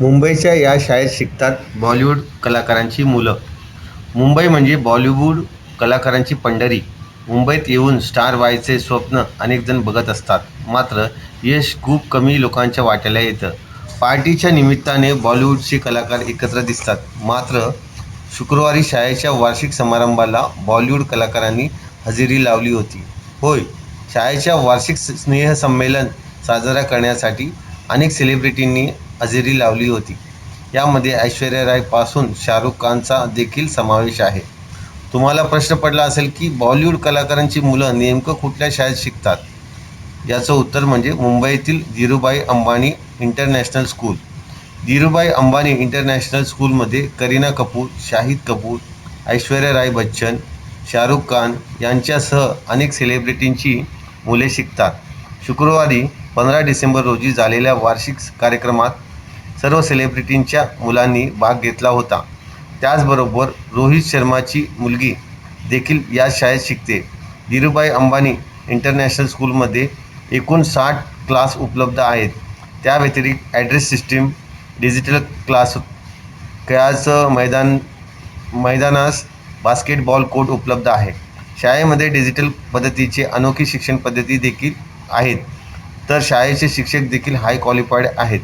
मुंबईच्या या शाळेत शिकतात बॉलिवूड कलाकारांची मुलं. मुंबई म्हणजे बॉलिवूड कलाकारांची पंढरी. मुंबईत येऊन स्टार व्हायचे स्वप्न अनेकजण बघत असतात. मात्र यश खूप कमी लोकांच्या वाट्याला येतं. पार्टीच्या निमित्ताने बॉलिवूडचे कलाकार एकत्र दिसतात. मात्र शुक्रवारी शाळेच्या वार्षिक समारंभाला बॉलिवूड कलाकारांनी हजेरी लावली होती. होय शाळेच्या वार्षिक स्नेहसंमेलन साजरा करण्यासाठी अनेक सेलिब्रिटींनी हजेरी लावली होती. यामध्ये ऐश्वर्या रायपासून शाहरुख खानचा देखील समावेश आहे. तुम्हाला प्रश्न पडला असेल की बॉलिवूड कलाकारांची मुलं नेमकं कुठल्या शाळेत शिकतात? याचं उत्तर म्हणजे मुंबईतील Dhirubhai Ambani international school. Dhirubhai Ambani international स्कूलमध्ये करीना कपूर शाहिद कपूर ऐश्वर्या राय बच्चन शाहरुख खान यांच्यासह अनेक सेलिब्रिटींची मुले शिकतात. शुक्रवारी पंधरा डिसेंबर रोजी झालेल्या वार्षिक कार्यक्रमात सर्व सेलिब्रिटींच्या मुलांनी भाग घेतला होता. त्याचबरोबर रोहित शर्माची मुलगी देखील याच शाळेत शिकते. धीरूभाई अंबानी इंटरनॅशनल स्कूलमध्ये एकूण साठ क्लास उपलब्ध आहेत. त्या व्यतिरिक्त ॲड्रेस सिस्टीम डिजिटल क्लास खेळाचं मैदान मैदानास बास्केटबॉल कोर्ट उपलब्ध आहे. शाळेमध्ये डिजिटल पद्धतीचे अनोखी शिक्षण पद्धती देखील आहेत. तर शाळेचे शिक्षक देखील हाय क्वालिफाईड आहेत.